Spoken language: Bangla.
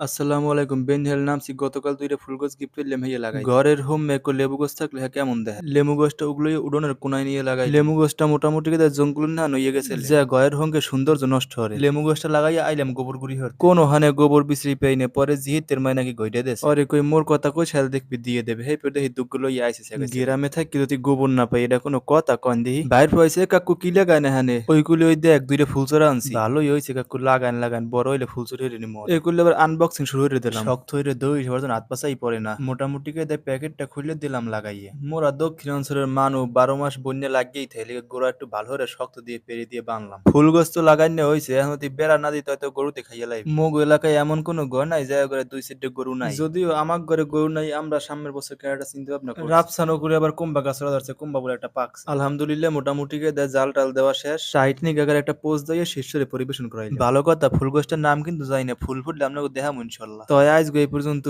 আসসালামু আলাইকুম বেনহেল নামছি। গতকাল দুইটা ফুল গাছ গিফট করলাম হইয়া লাগাই ঘরের হোম মেকো লেবু গাছ থাকলে হ্যাঁ কেমন দেয়? লেবু গাছটা ওগুলোই উড়নের কোনায় নিয়ে লাগাই লেবু গাছটা মোটামুটি কেটে জঙ্গল না নইয়ে গেছে যা ঘরের হোমকে সৌন্দর্য নষ্ট হরে লেবু গাছটা লাগাইয়া আইলাম গোবর গুড়ি হর কোন ওখানে গোবর বিচরি পেই নে পরে জিহিতের মাই নাকি গইডে দেশ অরে কই মোর কথা কই ছাল দেখবি দিয়ে দেবে। হে পেটে হি দুঃখ লইয়া আইছে গ্রামে থাকি যদি গোবর না পাই এটা কোনো কথা কন দিহি। বাইর পাইছে কাকু কি লাগায় না হানে? ওই কুলি ওই দেখ দুইটা ফুল চড়া আনছি। ভালোই হইছে কাকু লাগান লাগান বড় হইলে ফুল চড়ে নিমো করলে আবার আনবক্সিং শুরু করে দিলাম। শক্ত হইলে দই সবার জন্য হাত পাশাই পড়ে না। মোটামুটি কে দেয় প্যাকেটটা খুলে দিলাম লাগাইয়ে। মোরা দক্ষিণ অঞ্চলের মানুষ বারো মাস বন্যা লাগিয়েই থাকে গোড়া একটু ভালো করে শক্ত দিয়ে পেরে দিয়ে বানলাম। ফুল গাছ তো লাগাই না হয়েছে এখন যদি বেড়া না দিতে হয়তো গরুতে খাইয়ে লাই মোগ এলাকায় এমন কোনো ঘর নাই যায় করে দুই সাইডে গরু নাই। যদিও আমার ঘরে গরু নাই আমরা সামনের বছর কেনাটা চিন্তা ভাবনা করি রাফসানো করে আবার কুম্বা গাছ ধরছে কুম্বা বলে একটা পাক। আলহামদুলিল্লাহ মোটামুটি কে জাল টাল দেওয়া শেষ। সাইটনি গাগার একটা পোস্ট দিয়ে শীর্ষরে পরিবেশন করাই ভালো কথা ফুল গাছটার নাম কিন্তু যাই না ফুল ফুটলে আপনাকে দেখাম। ইনশাল্লাহ। তো আজ এই পর্যন্তই।